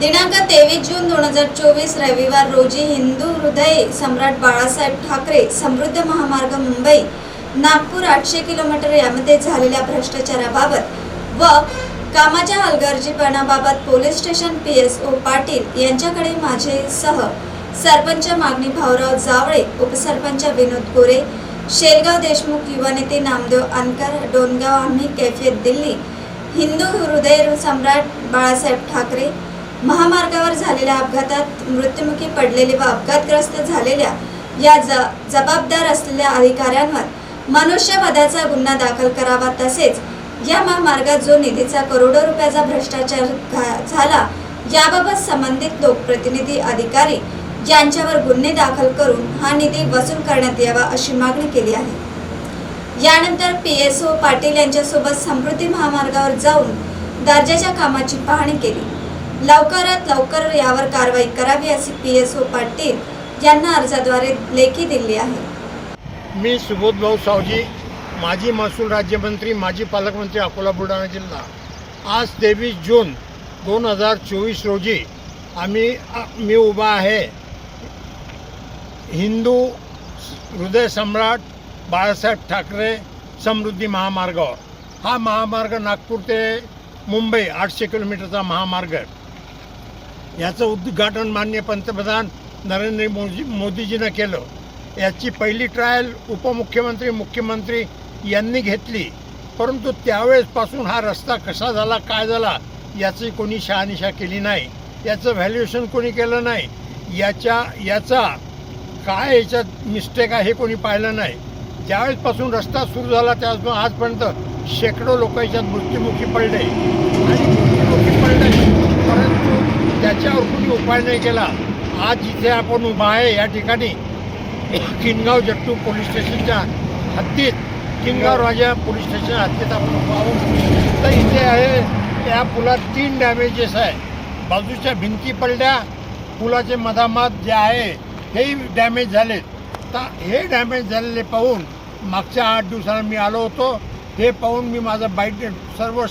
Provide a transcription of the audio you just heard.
दिनांक तेवीस जून दोन हजार चोवीस रविवार रोजी हिंदू हृदय सम्राट बाळासाहेब ठाकरे समृद्ध महामार्ग मुंबई नागपूर आठशे किलोमीटर यामध्ये झालेल्या भ्रष्टाचाराबाबत व कामाच्या हलगर्जीपणाबाबत police station P S O Patil यांच्याकडे माझे सह सरपंच मागणी भाऊराव जावळे उपसरपंच विनोद गोरे शेलगाव देशमुख युवा नेते नामदेव अनकर डोनगाव आम्ही कैफियत दिल्ली हिंदू हृदय सम्राट बाळासाहेब ठाकरे महामार्गावर झालेल्या अपघातात मृत्युमुखी पडलेले व अपघातग्रस्त झालेल्या या ज जबाबदार असलेल्या अधिकाऱ्यांवर मनुष्यवधाचा गुन्हा दाखल करावा तसेच या महामार्गात जो निधीचा करोडो रुपयाचा भ्रष्टाचार घा- झाला याबाबत संबंधित लोकप्रतिनिधी अधिकारी यांच्यावर गुन्हे दाखल करून हा निधी वसूल करण्यात यावा अशी मागणी केली आहे. यानंतर पी एस ओ पाटील यांच्यासोबत समृद्धी महामार्गावर जाऊन दर्जाच्या कामाची पाहणी केली. लवकरात लवकर यावर कारवाई करावी असे पी एस ओ पाटील यांना अर्जाद्वारे लेखी दिली आहे. मी सुबोध भाऊ सावजी माजी महसूल राज्यमंत्री माजी पालकमंत्री अकोला बुलढाणा जिल्हा. आज तेवीस जून दोन हजार चोवीस रोजी आम्ही मी उभा आहे. हिंदू हृदय सम्राट बाळासाहेब ठाकरे समृद्धी महामार्गावर. हा महामार्ग नागपूर ते मुंबई आठशे किलोमीटरचा महामार्ग आहे. याचं उद्घाटन मान्य पंतप्रधान नरेंद्र मोदी मोदीजीनं केलं. याची पहिली ट्रायल उपमुख्यमंत्री मुख्यमंत्री यांनी घेतली. परंतु त्यावेळेसपासून हा रस्ता कसा झाला काय झाला याची कोणी शहानिशा केली नाही. याचं व्हॅल्युएशन कोणी केलं नाही. याच्या याचा काय याच्यात मिस्टेक आहे हे कोणी पाहिलं नाही. ज्यावेळेसपासून रस्ता सुरू झाला त्यापासून आजपर्यंत शेकडो लोक याच्यात मृत्युमुखी पडले. आणि मृत्युमुखी पडले परंतु त्याच्यावर कोणी उपाय नाही केला. आज जिथे आपण उभा आहे या ठिकाणी. किनगाव जट्टू पोलीस स्टेशनच्या हद्दीत किनगाव राजा पोलीस स्टेशन हद्दीत आपण उभा आहोत. तर इथे आहे त्या पुलात तीन डॅमेजेस आहे. बाजूच्या भिंती पडल्या पुलाचे मधामध जे आहे हेही डॅमेज झालेत. तर हे डॅमेज झालेले पाहून मागच्या आठ दिवसांना मी आलो होतो. हे पाहून मी माझं बाईट सर्व